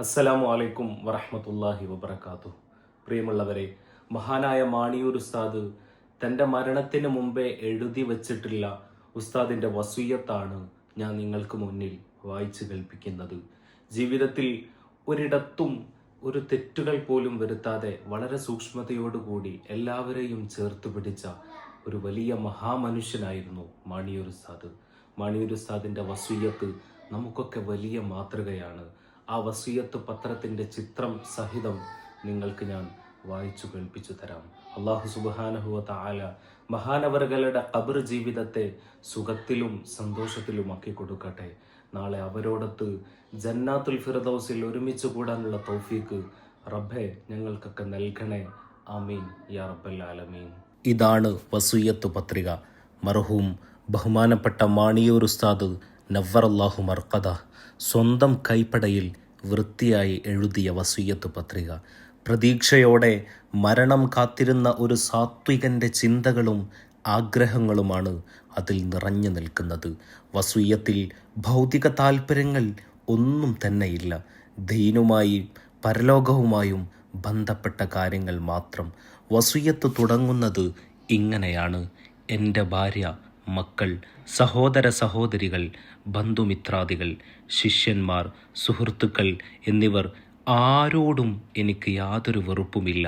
അസ്സലാമു അലൈക്കും വറഹ്മത്തുള്ളാഹി വബറകാതുഹു. പ്രിയമുള്ളവരെ മഹാനായ മാണിയൂർ ഉസ്താദ് തന്റെ മരണത്തിന് മുമ്പേ എഴുതി വച്ചിട്ടുള്ള ഉസ്താദിന്റെ വസൂയത്താണ് ഞാൻ നിങ്ങൾക്ക് മുന്നിൽ വായിച്ചു കേൾപ്പിക്കുന്നത്. ജീവിതത്തിൽ ഒരിടത്തും ഒരു തെറ്റുകൾ പോലും വരുത്താതെ വളരെ സൂക്ഷ്മതയോടുകൂടി എല്ലാവരെയും ചേർത്ത് പിടിച്ച ഒരു വലിയ മഹാമനുഷ്യനായിരുന്നു മാണിയൂർ ഉസ്താദ്. മാണിയൂർ ഉസ്താദിന്റെ വസൂയത്ത് നമുക്കൊക്കെ വലിയ മാതൃകയാണ്. ആ വസീയത്ത് പത്രത്തിന്റെ ചിത്രം സഹിതം നിങ്ങൾക്ക് ഞാൻ വായിച്ചു കേൾപ്പിച്ചു തരാം. അള്ളാഹു സുബാനഹുവത്ത താല മഹാനവറുകളുടെ ഖബർ ജീവിതത്തെ സുഖത്തിലും സന്തോഷത്തിലുമാക്കി കൊടുക്കട്ടെ. നാളെ അവരോടത്ത് ജന്നാത്തുൽ ഫിറദൌസിൽ ഒരുമിച്ച് കൂടാനുള്ള തൗഫീക്ക് റബ്ബെ ഞങ്ങൾക്കൊക്കെ നൽകണേ. ആമീൻ. യാ റബ്ബൽ ആലമീൻ. ഇതാണ് വസൂയത്ത് പത്രിക. മർഹൂം ബഹുമാനപ്പെട്ട മാണിയൂർ ഉസ്താദ് നവർ അള്ളാഹു മർക്കദ സ്വന്തം കൈപ്പടയിൽ വൃത്തിയായി എഴുതിയ വസൂയത്ത് പത്രിക. പ്രതീക്ഷയോടെ മരണം കാത്തിരുന്ന ഒരു സാത്വികന്റെ ചിന്തകളും ആഗ്രഹങ്ങളുമാണ് അതിൽ നിറഞ്ഞു നിൽക്കുന്നത്. വസൂയത്തിൽ ഭൗതിക താൽപ്പര്യങ്ങൾ ഒന്നും തന്നെയില്ല. ദീനുമായി പരലോകവുമായും ബന്ധപ്പെട്ട കാര്യങ്ങൾ മാത്രം. വസൂയത്ത് തുടങ്ങുന്നത് ഇങ്ങനെയാണ്. എന്റെ ഭാര്യ മക്കൾ സഹോദര സഹോദരികൾ ബന്ധുമിത്രാദികൾ ശിഷ്യന്മാർ സുഹൃത്തുക്കൾ എന്നിവർ ആരോടും എനിക്ക് യാതൊരു വെറുപ്പുമില്ല.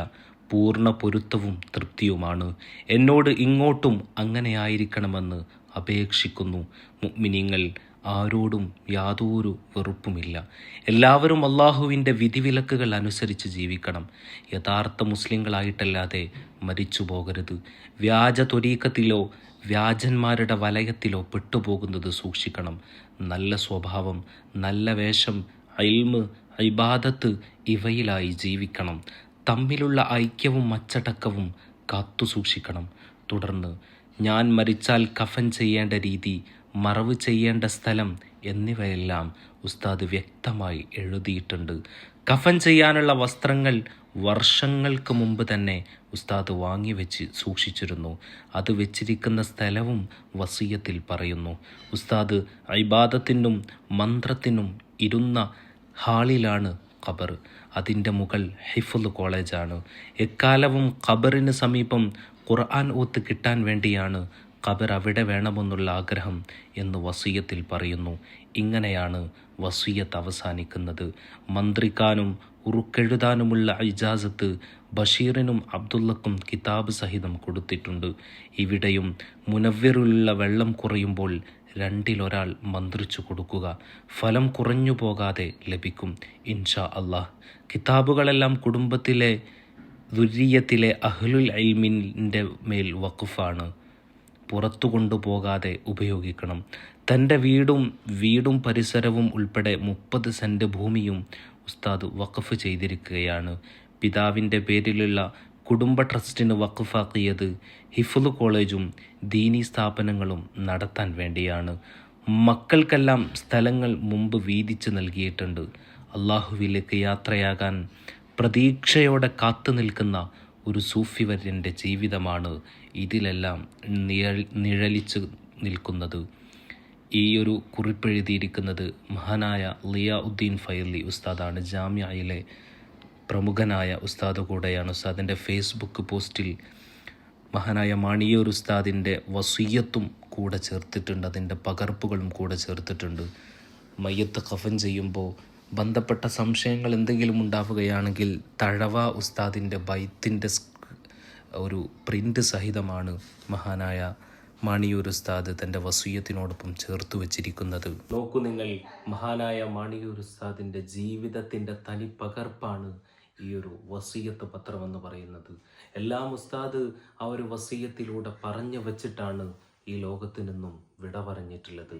പൂർണ പൊരുത്തവും തൃപ്തിയുമാണ്. എന്നോട് ഇങ്ങോട്ടും അങ്ങനെയായിരിക്കണമെന്ന് അപേക്ഷിക്കുന്നു. മുഅ്മിനീങ്ങൾ ആരോടും യാതൊരു വെറുപ്പുമില്ല. എല്ലാവരും അള്ളാഹുവിന്റെ വിധിവിലക്കുകൾ അനുസരിച്ച് ജീവിക്കണം. യഥാർത്ഥ മുസ്ലിങ്ങളായിട്ടല്ലാതെ മരിച്ചു പോകരുത് വ്യാജ ത്വരീക്കത്തിലോ വ്യാജന്മാരുടെ വലയത്തിലോ പെട്ടുപോകുന്നത് സൂക്ഷിക്കണം. നല്ല സ്വഭാവം നല്ല വേഷം അയിൽമ് ഇബാദത്ത് ഇവയിലായി ജീവിക്കണം. തമ്മിലുള്ള ഐക്യവും അച്ചടക്കവും കാത്തു സൂക്ഷിക്കണം. തുടർന്ന് ഞാൻ മരിച്ചാൽ കഫൻ ചെയ്യേണ്ട രീതി മറവ് ചെയ്യേണ്ട സ്ഥലം എന്നിവയെല്ലാം ഉസ്താദ് വ്യക്തമായി എഴുതിയിട്ടുണ്ട്. കഫൻ ചെയ്യാനുള്ള വസ്ത്രങ്ങൾ വർഷങ്ങൾക്ക് മുമ്പ് തന്നെ ഉസ്താദ് വാങ്ങിവെച്ച് സൂക്ഷിച്ചിരുന്നു. അത് വെച്ചിരിക്കുന്ന സ്ഥലവും വസീയത്തിൽ പറയുന്നു. ഉസ്താദ് ഇബാദത്തിനും മന്ത്രത്തിനും ഇരുന്ന ഹാളിലാണ് ഖബർ. അതിന്റെ മുകൾ ഹിഫുൽ കോളേജാണ്. എക്കാലവും ഖബറിന് സമീപം ഖുർആൻ ഓത്ത് കിട്ടാൻ വേണ്ടിയാണ് ഖബർ അവിടെ വേണമെന്നുള്ള ആഗ്രഹം എന്ന് വസീയത്തിൽ പറയുന്നു. ഇങ്ങനെയാണ് വസീയത്ത് അവസാനിക്കുന്നത്. മന്ത്രിക്കാനും ഉറുക്കെഴുതാനുമുള്ള ഇജാസത്ത് ബഷീറിനും അബ്ദുള്ളക്കും കിതാബ് സഹിതം കൊടുത്തിട്ടുണ്ട്. ഇവിടെയും മുനവ്വറിലുള്ള വെള്ളം കുറയുമ്പോൾ രണ്ടിലൊരാൾ മന്ത്രിച്ചു കൊടുക്കുക. ഫലം കുറഞ്ഞു പോകാതെ ലഭിക്കും ഇൻഷാ അള്ളാഹ് കിതാബുകളെല്ലാം കുടുംബത്തിലെ ദുര്യത്തിലെ അഹ്ലുൽ അൽമിന്റെ മേൽ വഖഫാണ്. പുറത്തു കൊണ്ടുപോകാതെ ഉപയോഗിക്കണം. തന്റെ വീടും വീടും പരിസരവും ഉൾപ്പെടെ മുപ്പത് സെന്റ് ഭൂമിയും ഉസ്താദ് വഖഫ് ചെയ്തിരിക്കുകയാണ്. പിതാവിന്റെ പേരിലുള്ള കുടുംബ ട്രസ്റ്റിന് വഖഫാക്കിയത് ഹിഫുൽ കോളേജും ദീനി സ്ഥാപനങ്ങളും നടത്താൻ വേണ്ടിയാണ്. മക്കൾക്കെല്ലാം സ്ഥലങ്ങൾ മുമ്പ് വീതിച്ച് നൽകിയിട്ടുണ്ട്. അള്ളാഹുവിലേക്ക് യാത്രയാകാൻ പ്രതീക്ഷയോടെ കാത്തു നിൽക്കുന്ന ഒരു സൂഫിവര്യന്റെ ജീവിതമാണ് ഇതിലെല്ലാം നിഴലിച്ച് നിൽക്കുന്നത്. ഈ ഒരു കുറിപ്പെഴുതിയിരിക്കുന്നത് മഹാനായ ലിയ ഉദ്ദീൻ ഫൈലി ഉസ്താദാണ്. ജാമ്യയിലെ പ്രമുഖനായ ഉസ്താദ് കൂടെയാണ് ഉസ്താദിന്റെ ഫേസ്ബുക്ക് പോസ്റ്റിൽ മഹാനായ മണിയൂർ ഉസ്താദിന്റെ വസീയത്തും കൂടെ ചേർത്തിട്ടുണ്ട്. അതിന്റെ പകർപ്പുകളും കൂടെ ചേർത്തിട്ടുണ്ട്. മയ്യത്ത് കഫൻ ചെയ്യുമ്പോൾ ബന്ധപ്പെട്ട സംശയങ്ങൾ എന്തെങ്കിലും ഉണ്ടാവുകയാണെങ്കിൽ തഴവ ഉസ്താദിന്റെ ബൈത്തിന്റെ ഒരു പ്രിന്റ് സഹിതമാണ് മഹാനായ മാണിയൂർ ഉസ്താദ് തന്റെ വസൂയത്തിനോടൊപ്പം ചേർത്ത് വച്ചിരിക്കുന്നത്. നോക്കൂ നിങ്ങൾ മഹാനായ മാണിയൂർ ഉസ്താദിന്റെ ജീവിതത്തിന്റെ തനി പകർപ്പാണ് ഈ ഒരു വസീയത്ത് പത്രം എന്ന് പറയുന്നത്. എല്ലാം ഉസ്താദ് ആ ഒരു വസീയത്തിലൂടെ പറഞ്ഞു വച്ചിട്ടാണ് ഈ ലോകത്തു നിന്നും വിട പറഞ്ഞിട്ടുള്ളത്.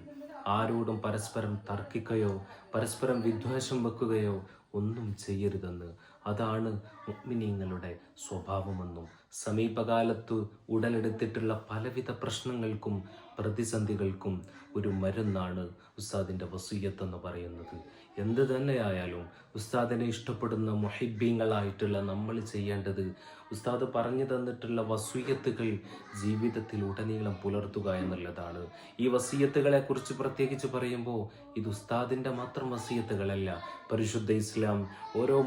ആരോടും പരസ്പരം തർക്കിക്കുകയോ പരസ്പരം വിദ്വേഷം വെക്കുകയോ ഒന്നും ചെയ്യരുതെന്ന് അതാണ് മുഗ്മിനീങ്ങളുടെ സ്വഭാവമെന്നും സമീപകാലത്ത് ഉടലെടുത്തിട്ടുള്ള പലവിധ പ്രശ്നങ്ങൾക്കും പ്രതിസന്ധികൾക്കും ഒരു മരുന്നാണ് ഉസ്താദിന്റെ വസൂയത്ത് എന്ന് പറയുന്നത്. എന്ത് തന്നെയായാലും ഉസ്താദിനെ ഇഷ്ടപ്പെടുന്ന മൊഹിബീങ്ങളായിട്ടുള്ള നമ്മൾ ചെയ്യേണ്ടത് ഉസ്താദ് പറഞ്ഞു തന്നിട്ടുള്ള വസൂയത്തുകൾ ജീവിതത്തിൽ ഉടനീളം പുലർത്തുക എന്നുള്ളതാണ്. ഈ വസീയത്തുകളെ കുറിച്ച് പ്രത്യേകിച്ച് പറയുമ്പോൾ ഇത് ഉസ്താദിന്റെ മാത്രം വസീയത്തുകളല്ല. പരിശുദ്ധ ഇസ്ലാം ഓരോ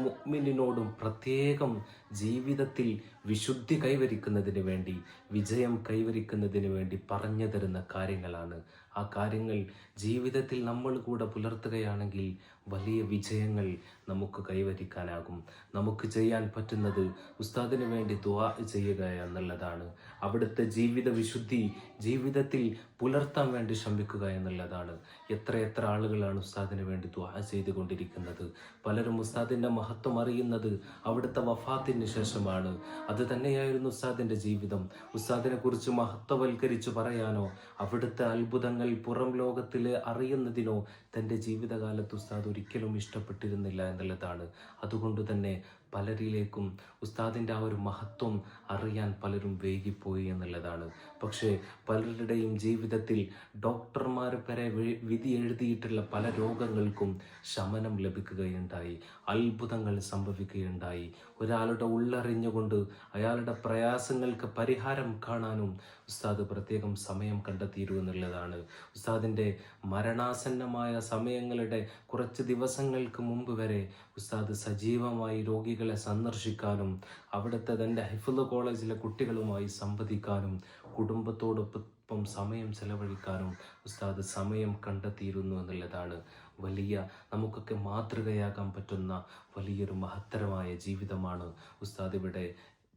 മുഅ്മിനിനോടും പ്രത്യേകം ജീവിതത്തിൽ വിശുദ്ധി കൈവരിക്കുന്നതിന് വേണ്ടി വിജയം കൈവരിക്കുന്നതിന് വേണ്ടി പറഞ്ഞു തരുന്ന കാര്യങ്ങളാണ്. ആ കാര്യങ്ങൾ ജീവിതത്തിൽ നമ്മൾ കൂടെ പുലർത്തുകയാണെങ്കിൽ വലിയ വിജയങ്ങൾ നമുക്ക് കൈവരിക്കാനാകും. നമുക്ക് ചെയ്യാൻ പറ്റുന്നത് ഉസ്താദിന് വേണ്ടി ദുആ ചെയ്യുക എന്നുള്ളതാണ്. അവിടുത്തെ ജീവിത വിശുദ്ധി ജീവിതത്തിൽ പുലർത്താൻ വേണ്ടി ശ്രമിക്കുക എന്നുള്ളതാണ്. എത്ര എത്ര ആളുകളാണ് ഉസ്താദിന് വേണ്ടി ദുആ ചെയ്തുകൊണ്ടിരിക്കുന്നത്. പലരും ഉസ്താദിന്റെ മഹത്വം അറിയുന്നത് അവിടുത്തെ വഫാത്തിന് ശേഷമാണ്. അത് തന്നെയായിരുന്നു ഉസ്താദിന്റെ ജീവിതം. ഉസ്താദിനെ കുറിച്ച് മഹത്വവൽക്കരിച്ച് പറയാനോ അവിടുത്തെ അത്ഭുതങ്ങൾ പുറം ലോകത്തിൽ അറിയുന്നതിനോ തന്റെ ജീവിതകാലത്ത് ഉസ്താദ് ഒരിക്കലും ഇഷ്ടപ്പെട്ടിരുന്നില്ല എന്നുള്ളതാണ്. അതുകൊണ്ട് തന്നെ പലരിലേക്കും ഉസ്താദിന്റെ ആ ഒരു മഹത്വം അറിയാൻ പലരും വൈകിപ്പോയി എന്നുള്ളതാണ്. പക്ഷേ പലരുടെയും ജീവിതത്തിൽ ഡോക്ടർമാർ വരെ വിധി എഴുതിയിട്ടുള്ള പല രോഗങ്ങൾക്കും ശമനം ലഭിക്കുകയുണ്ടായി. അത്ഭുതങ്ങൾ സംഭവിക്കുകയുണ്ടായി. ഒരാളുടെ ഉള്ളറിഞ്ഞുകൊണ്ട് അയാളുടെ പ്രയാസങ്ങൾക്ക് പരിഹാരം കാണാനും ഉസ്താദ് പ്രത്യേകം സമയം കണ്ടെത്തിയിരുന്നുള്ളതാണ് ഉസ്താദിന്റെ മരണാസന്നമായ സമയങ്ങളുടെ കുറച്ച് ദിവസങ്ങൾക്ക് മുമ്പ് വരെ ഉസ്താദ് സജീവമായി രോഗികളെ സന്ദർശിക്കാനും അവിടുത്തെ തന്റെ ഹിഫുദ് കോളേജിലെ കുട്ടികളുമായി സംവദിക്കാനും കുടുംബത്തോടൊപ്പം സമയം ചെലവഴിക്കാനും ഉസ്താദ് സമയം കണ്ടെത്തിയിരുന്നു എന്നുള്ളതാണ് വലിയ നമുക്കൊക്കെ മാതൃകയാകാൻ പറ്റുന്ന വലിയൊരു മഹത്തരമായ ജീവിതമാണ് ഉസ്താദ് ഇവിടെ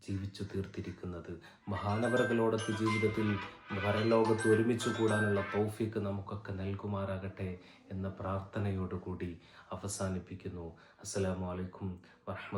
ജീവിച്ചു തീർത്തിരിക്കുന്നത്. മഹാനവറുകളോടൊത്ത് ജീവിതത്തിൽ പരലോകത്ത് ഒരുമിച്ച് കൂടാനുള്ള തൗഫീക്ക് നമുക്കൊക്കെ നൽകുമാറാകട്ടെ എന്ന പ്രാർത്ഥനയോടുകൂടി അവസാനിപ്പിക്കുന്നു. അസ്സലാമു അലൈക്കും വറഹ്മ